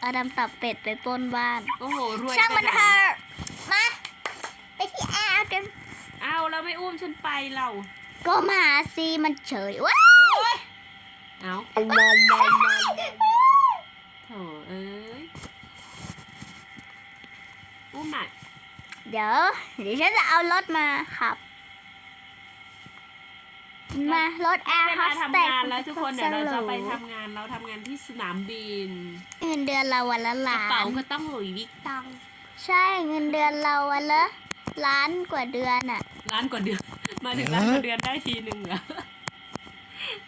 เอาดำตับเป็ดไปปล้นบ้าน โอ้โหรวยช่างมันไปเถไหอะมา ไปที่แอร์กัน เอาแล้วไม่อุ้มฉันไปเราก็มาหาซีมันเฉยว้าโอ้ยเอาวโถเอ้ยอุ้มหน่อย เดี๋ยวเดี๋ยวฉันจะเอารถมาขับ มารถแอร์เวโฮลาสเตทำสงานแล้วทุกคนเดี๋ยวเราจะไปทำงานเราทำงานที่สนามบิน เงินเดือนเราวันละกระล้าเป๋านก็ต้องหลุยส์วิกตองใช่เงินเดือนเราวันละล้านกว่าเดือนอะ ล้านกว่าเดือน มาถึงล้านกว่าเดือนได้ทีหนึ่งเหรอ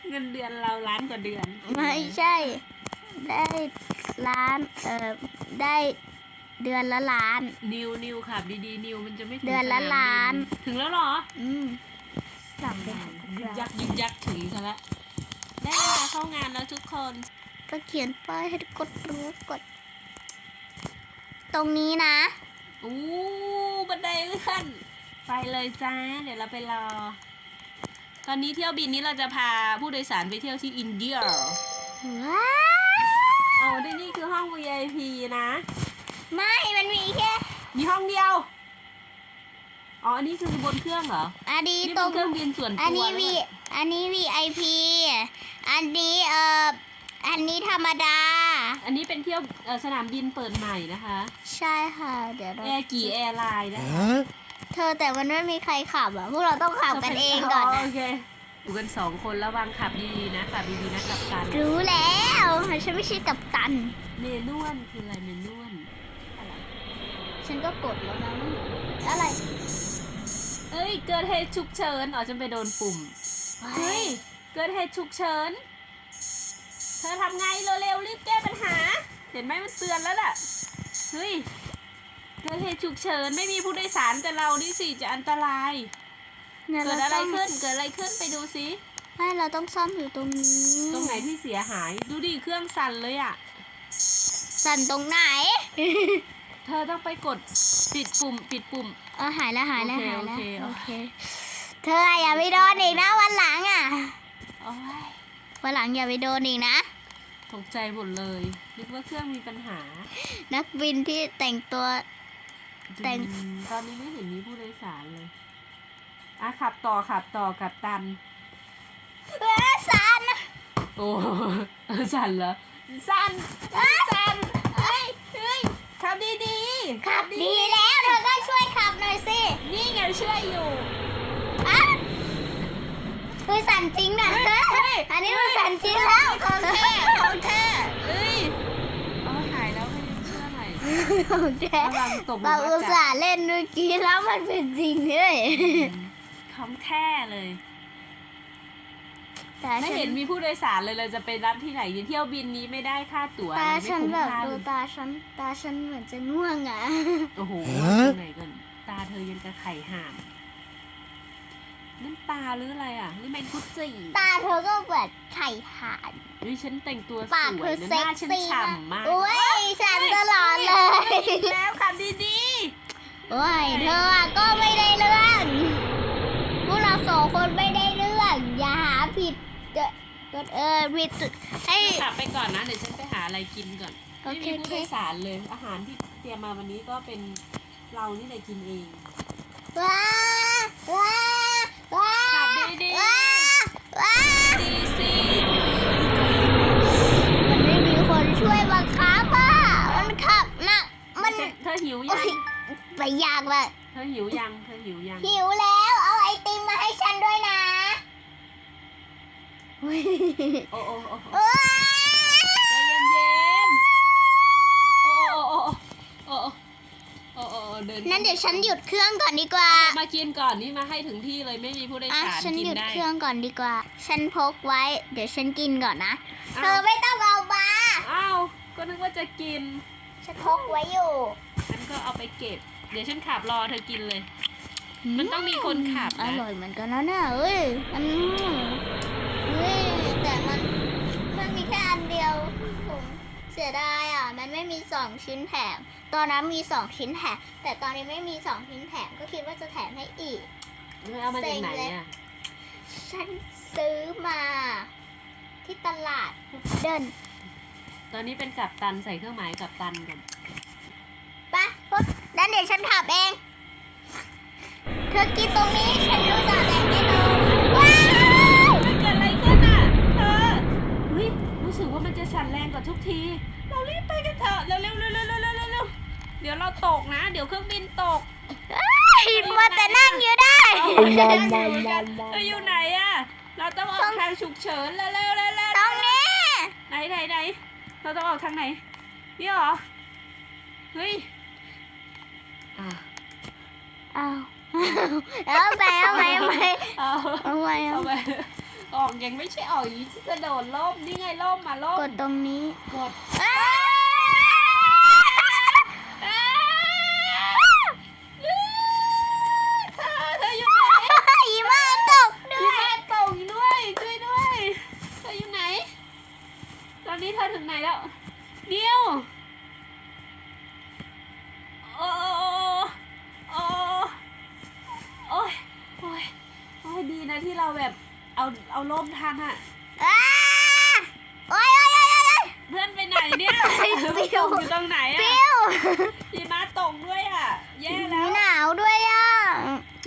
เงินเดือนเราล้านกว่าเดือนไม่ใช่ ได้ล้านเอ่อได้เดือนละล้าน นิวนิวขับดีๆนิวมันจะไม่ถึงเดือนละสมบิล้าน ถึงแล้วเหรอ อืม กลับไปหายึกยักยึกยักถึงซะแล้วได้เวลาเข้างานแล้วทุกคนก็เขียนป้ายให้กดรู้กด ตรงนี้นะอู้บันไดเลื่อนไปเลยจ้า เดี๋ยวเราไปรอ ตอนนี้เที่ยวบินนี้เราจะพาผู้โดยสารไปเที่ยวที่อินเดียว้าวโอ้ได้นี่คือห้อง VIP นะ ไม่ มันมีแค่ มีห้องเดียว อ๋อ อันนี้คือบนเครื่องเหรอ อันนี้นี่ตรเป็นง เครื่องบินส่วนตัวอันนี้หรือวีเปล่าอันนี้ VIP อันนี้เอ่อ อันนี้ธรรมดา อันนี้เป็นเที่ยวเอ่อสนามบินเปิดใหม่นะคะใช่ค่ะ เดี๋ยวเราแอร์กี่แอร์ไลน์นะคะเธอแต่มันไม่มีใครขับอะ พวกเราต้องขับกันเองก่อนนะโอเคอยู่กันสองคนระวังขับดีๆนะขับดีๆนะกับตันรู้แล้วฉันไม่ใช่กัปตัน เมนวนคืออะไรเมนวนฉันก็กดแล้วนะอะไร เอ้ย เกิดเหตุฉุกเฉินอ๋อฉันไปโดนปุ่ม เฮ้ย เกิดเหตุฉุกเฉิน เธอทำไงเร็วๆรีบแก้ปัญหา เห็นไหมมันเตือนแล้วล่ะ เฮ้ย เกิดเหตุฉุกเฉินไม่มีผู้โดยสารแต่เรานี่สิจะอันตราย เนี่ยเกิเราดอะไรต้องขึ้น เกิดอะไรขึ้นไปดูสิ ไม่เราต้องซ่อมอยู่ตรงนี้ตรงไหนที่เสียหาย ดูดิเครื่องสั่นเลยอะ สั่นตรงไหน เธอต้องไปกดปิดปุ่ม ปิดปุ่ม เออหายแล้วหายแล้วโอเคหายแล้วโอเคโอเค เธออย่าไปโดนอีกนะวันหลังอะโอ้ยวันหลังอย่าไปโดนอีกนะตกใจหมดเลยนึกว่าเครื่องมีปัญหา นักบินที่แต่งตัวแต่งอืมตอนนี้ไม่เห็นมีผู้โดยสารเลยอะขับต่อขับต่อกับตันเอ้ยสั่นโอ้สั่นเหรอสั่นสั่นเฮ้ยเฮ้ยขับดีๆ ขับดีแล้วเธอก็ช่วยขับหน่อยสิ นี่ไงช่วยอยู่ อะ คือสั่นจริงนะอันนี้มันสั่นจริงแล้วของแท้ของแท้เอ้ยโอ้ยหายแล้วไม่ได้เชื่อหน่อยของแท้กำลังตกหลุเรามอุรัตกส่าห์เล่นเมื่อกี้แล้วมันเป็นจริงด้วยของแท้เลย แต่ไม่ฉัเห็นมีผู้โดยสารเลยเราจะไปรับที่ไหนเที่ยวบินนี้ไม่ได้ค่าตั๋วตาไม่ฉันคุ้มแบบค่าดูตาฉันตาฉันเหมือนจะง่วงอะ โอ้โหตรงไหนก่อนตาเธอยังกระไข่ห่าม นั่นตาหรืออะไรอะหรือแมงกุจิตาเธอก็แบบไข่หานเฮ้ยฉันแต่งตัวสปากเธวยอนะหเซ็กน้าฉันซี่ฉ่ำมากอุ้ยฉันตลอดเลยแล้วขับดีโอ้ยเธออะก็ไม่ได้เรื่องพวกเราสองคนไม่ได้เรื่อง อย่าหาผิดเกิดเกิดเออผิดจุดให้ๆขับไปก่อนนะเดี๋ยวฉันไปหาอะไรกินก่อนโอไม่เค มีโอผู้เคโดยสารเลยอาหารที่เตรียมมาวันนี้ก็เป็นเรานี่แหละกินเองว้าว้าว้า ขับดีๆว้าว้าดีสิมันไม่มีคนช่วยบังคับอะมันขับหนักมันเธอหิวโอ้ยังยไปยากว่ะเธอหิวยังเธอหิวยังหิวแล้วเอาไอติมมาให้ฉันด้วยนะอุ๊ยโอ้โอ้โอ้ เดินนั่นเดี๋ยวฉันหยุดเครื่องก่อนดีกว่ามากินก่อนนี่มาให้ถึงที่เลยไม่มีผู้โดยอะสารฉันกิหนยุดได้ เครื่องก่อนดีกว่า ฉันพกไว้ เดี๋ยวฉันกินก่อนนะอ้าวเธอไม่ต้องเอามาอ้าวก็นึกว่าจะกิน ฉันพกไว้อยู่ฉันก็เอาไปเก็บ เดี๋ยวฉันขับรอเธอกินเลย มันต้องมีคนขับอนะร่อยเหมือนกันนะเนี่ยเอ้ยมันเฮ้ยแต่มันมันมีแค่อันเดียวผมเสียดายอะ มันไม่มีสองชิ้นแถม ตอนนั้นมีสองชิ้นแถม แต่ตอนนี้ไม่มีสองชิ้นแถม ก็คิดว่าจะแถมให้อีกเอามาจากไหนเซ็งเลยอะฉันซื้อมาที่ตลาดพุดเดิลตอนนี้เป็นกัปตันใส่เครื่องหมายกัปตันก่อนไปพวกแล้วเดี๋ยวฉันขับเอง เธอกินตรงนี้ฉันรู้จักแดงแน่นอน เดี๋ยวเครื่องบินตกเอ้ยมัวแต่นั่งอยู่ได้เอาไม่ได้อยู่กันเธออยู่ไหนอะเราต้องออกทางฉุกเฉินเร็วเร็วเร็วเร็วตรงนี้ไหนไหนไหนเราต้องออกทางไหนนี่เหรอเฮ้ยอะเอาเอาไปเอาไปเอาไปเอาเอาไปเอาเอาไปไปออกยังไม่ใช่ออกอย่างนี้ที่จะโดดล่มนี่ไงล่มมาล่มกดตรงนี้กด อนนี้เธอถึงไหนแล้วเดียวโอ้โอ้โอ้ยโอ้ยโอ้ยดีนะที่เราแบบเอาเอาล่มทันอะอ้าโอ้ยโอ้ยโอ้ยโอ้ยเพื่อนไปไหนเนี่ยปิวมันตกอยู่ตรงไหนอะปิ้วหิมะตกด้วยอะแย่แล้วหนาวด้วยอะ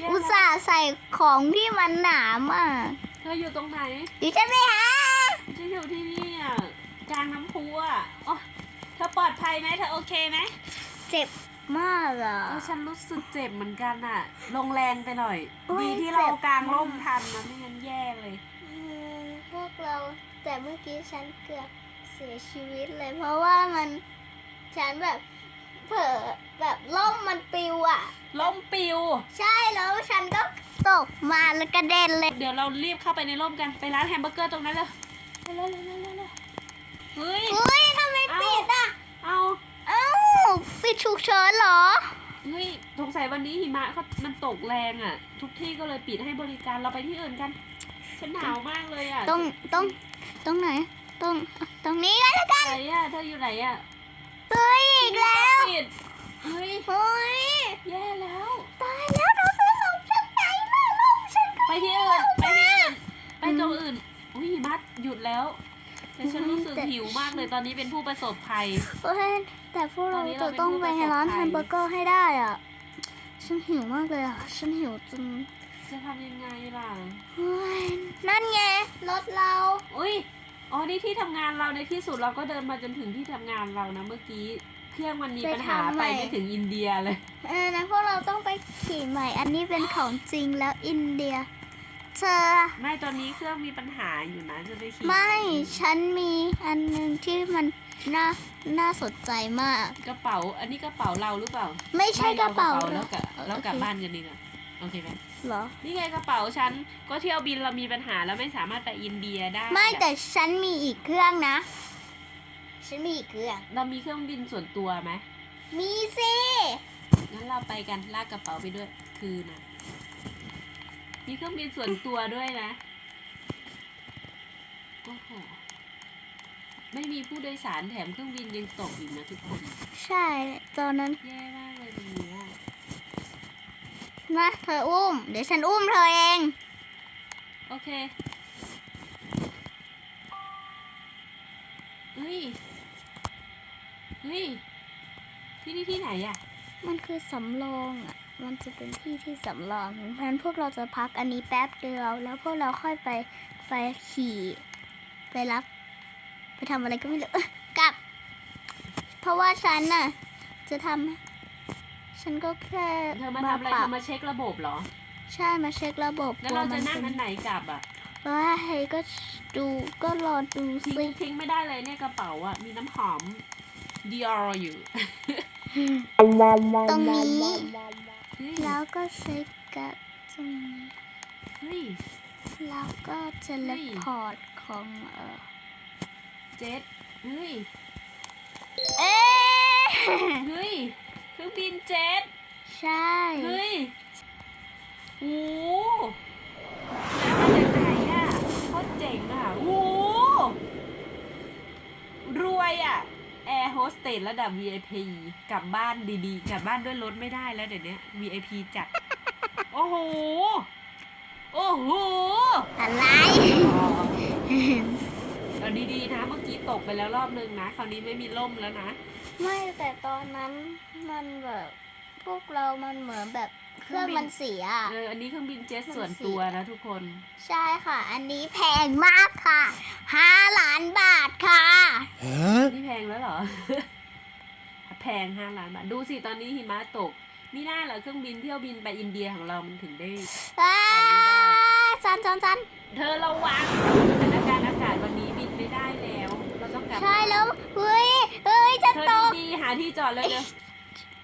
อุตส่าห์ใส่ของที่มันหนามอะเธออยู่ตรงไหนดิฉันไปหาฉันอยู่ที่นี่ น้ำพุอะอ๋อเธอปลอดภัยไหมเธอโอเคไหมเจ็บมากอะเออฉันรู้สึกเจ็บเหมือนกันอะลงแรงไปหน่อยโอ้ยดีที่เราเจ็บกลางร่มทันนะไม่งั้นแย่เลย อืมพวกเราแต่เมื่อกี้ฉันเกือบเสียชีวิตเลย เพราะว่ามันฉันแบบเผลอแบบล่มมันปิวอะล่มปิว ใช่แล้วฉันก็ตกมาแล้วกระเด็นเลยเดี๋ยวเรารีบเข้าไปในร่มกัน ไปร้านแฮมเบอร์เกอร์ตรงนั้นเลยเร็วเร็วเร็วเร็วเร็วเร็วเฮ้ย อุ้ยทำไมปิดอะ เอาเอ้าปิดฉุกเฉินเหรอ เฮ้ยสงสัยวันนี้หิมะเขามันตกแรงอะ ทุกที่ก็เลยปิดให้บริการเราไปที่อื่นกัน ฉันหนาวมากเลยอะต้องต้องตรงไหน ตรงตรงนี้ก็แล้วกันไหนอะเธออยู่ไหนอะเฮ้ยอีกแล้วปิดเฮ้ยเฮ้ยแย่แล้วตายแล้วเราจะส่งฉันไหนมาลูกฉันก็ไปที่อื่นไปที่อื่นไปตรงอื่นอุ้ยหิมัดหยุดแล้ว แต่ฉันรู้สึกหิวมากเลยตอนนี้เป็นผู้ประสบภัยเฮ้ยแต่พวกเราตอนนี้จะเราเป็นต้องผู้ไปประสบร้านภัย แฮมเบอร์เกอร์ให้ได้อะ ฉันหิวมากเลยอะ ฉันหิวจนจะทำยังไงล่ะ เฮ้ยนั่นไงรถเรา อุ้ย อ๋อ นี่ที่ทำงานเราในที่สุดเราก็เดินมาจนถึงที่ทำงานเรานะเมื่อกี้ เครื่องมันมีปัญหาไปไม่ถึงอินเดียเลย เออนะพวกเราต้องไปขี่ใหม่ อันนี้เป็นของจริงแล้วอินเดีย เธอ ไม่ตอนนี้เครื่องมีปัญหาอยู่นะจะไปขี่ไม่ ฉันมีอันหนึ่งที่มันน่าน่าสนใจมาก กระเป๋า อันนี้กระเป๋าเราหรือเปล่า ไม่ใช่กระเป๋าไม่แล้วกลับแล้วกลับโอเคบ้านกันดีกว่าโอเคไหมเหรอ นี่ไงกระเป๋าฉันก็เที่ยวบินเรามีปัญหาแล้วไม่สามารถไปอินเดียได้ ไม่อะแต่ฉันมีอีกเครื่องนะ ฉันมีอีกเครื่อง เรามีเครื่องบินส่วนตัวไหมมีสิงั้นเราไปกันลากกระเป๋าไปด้วย คือนะ มีเครื่องบินส่วนตัวด้วยนะ โอ้โห ไม่มีผู้โดยสารแถมเครื่องบินยังตกอีกนะทุกคน ใช่ ตอนนั้นแย่มากเลยตรงนี้อะนะเธออุ้ม เดี๋ยวฉันอุ้มเธอเอง โอเคเฮ้ยเฮ้ยที่นี่ที่ไหนอะมันคือสำรองอะ มันจะเป็นที่ที่สำรองเพราะฉะนั้นพวกเราจะพักอันนี้แป๊บเดียว แล้วพวกเราค่อยไปไปขี่ไปรับ ไปทำอะไรก็ไม่รู้เอ้ยกลับ เพราะว่าฉันน่ะจะทำฉันก็แค่เธอมาทำอะไรปเธรับอมาเช็คระบบเหรอ ใช่มาเช็คระบบแล้วเราจะนั่งอันไหนกลับอะว่าให้ก็ดูก็รอดูทิ้สิงทิ้งไม่ได้เลยเนี่ยกระเป๋าอะมีน้ำหอม Dior อยู่ ตรงนี้เฮ้ย แล้วก็เช็กับตรงนี้เฮ้ยแล้วก็เฮ้เลพอร์ตของเออเจ็ตเฮ้ยเอ๊ะเฮ้ยเครื่องบินเจ็ตใช่เฮ้ยโอ้แล้วมาจากไหนอะโคตรเจ๋งอะโอ้รวยอะ โฮสเตสระดับ VIP กลับบ้านดีๆ กลับบ้านด้วยรถไม่ได้แล้วเดี๋ยวนี้ VIP จัด โอ้โห โอ้โห อะไรโอเอาดีๆนะ เมื่อกี้ตกไปแล้วรอบนึงนะ คราวนี้ไม่มีล่มแล้วนะ ไม่แต่ตอนนั้นมันแบบ พวกเรามันเหมือนแบบ เครื่องมันเสียอะเออ อันนี้เครื่องบินเจ็ตมันส่วนเสียตัวนะทุกคน ใช่ค่ะ อันนี้แพงมากค่ะห้าล้านบาทค่ะ นี่แพงแล้วเหรอ แพงห้าล้านบาท ดูสิตอนนี้หิมะตก มีหน้าเหรอเครื่องบินเที่ยวบินไปอินเดียของเรามันถึงได้อ้าจันจันจันเธอระวังสถานการณ์อากาศวันนี้บินไม่ได้แล้ว เราต้องกลับ ใช่แล้ว เฮ้ย เฮ้ยจะเธอตกดีๆหาที่จอดเลยเดี๋ยว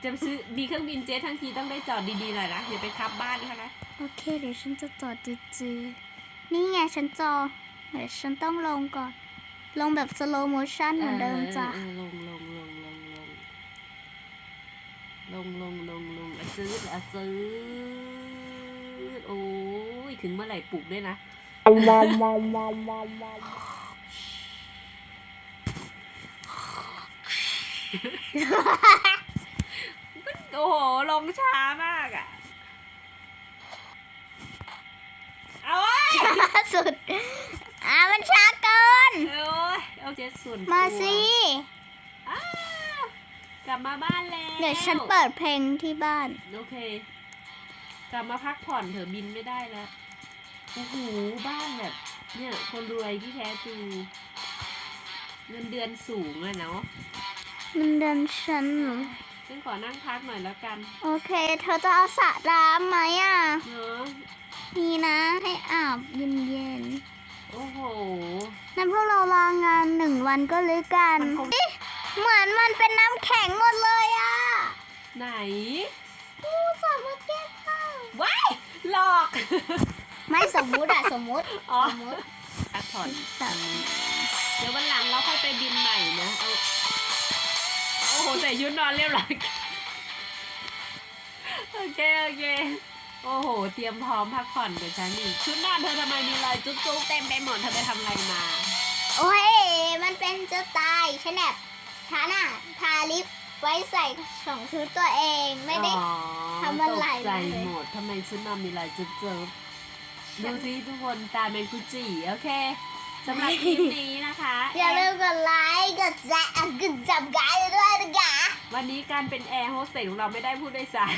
จะซื้อมีเครื่องบินเจ็ตทั้งทีต้องได้จอดดีๆหน่อยนะอย่าไปทับบ้านเขานะโอเคเดี๋ยวฉันจะจอดจืดๆนี่ไงฉันจองเดี๋ยวฉันต้องลงก่อน ลงแบบ slow motion เหมือนเดิมจ้ะเออลงลงลงลงลงลงลงลงลงอะซื้ออะซื้อโอ้ยถึงเมื่อไหร่ปลุกด้วยนะ โอ้โห ลงช้ามากอะ เอาไว้ยสุด อะมันช้าเกิน โอ้ยเอาเจ็ตส่วนตัวมาสิ อ้าวกลับมาบ้านแล้วเดี๋ยวฉันเปิดเพลงที่บ้าน โอเค กลับมาพักผ่อนเถอะบินไม่ได้แล้ว โอ้โห บ้านแบบ เนี่ยคนรวยที่แท้จริงเงินเดือนสูงอะเนาะ มันเดินฉันเหรอ ฉันขอนั่งพักหน่อยแล้วกันโอเค เธอจะเอาสระน้ำไหมอะเนาะมีนะ ให้อาบเย็นโอ้โห ๆนั่นพวกเราลางานหนึ่งวันก็เลยกันมันคงเอ๊ะเหมือนมันเป็นน้ำแข็งหมดเลยอะไหน กูสามารถแก้ข้าวว้ายหลอก ไม่สมมุติอะสมมุติอ๋อ สมมุติพักผ่อนแบบเดี๋ยววันหลังเราค่อยไปบินใหม่นะ เอาโอ้โห ใส่ชุดนอนเรียบร้อยโอเคโอเคโอ้โห เตรียมพร้อมพักผ่อนกับฉันอีกชุดนอนเธอทำไมมีรอยจุ๊บๆเต็มไปหมดเธอไปทำอะไรมา โอ้ย มันเป็นจะตายฉันแบบฉันอะทาลิปไว้ใส่ของชุดตัวเองไม่ได้อ๋อทำอะไรตกใจเลย หมดทำไมชุดนอนมีรอยจุ๊บๆดูสิทุกคนตาแมงกุจิโอเค สำหรับคลิปนี้นะคะอย่าลืมกดไลค์กดแชร์กดจับกายด้วยนะคะวันนี้การเป็นแอร์โฮสเตสของเราไม่ได้พูดโดยสาร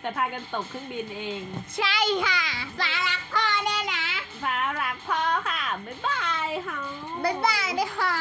แต่พากันตกเครื่องบินเอง ใช่ค่ะฟ้ารักพ่อแน่นะฟ้ารักพ่อค่ะ บ๊ายบายค่ะบ๊ายบายนะคะ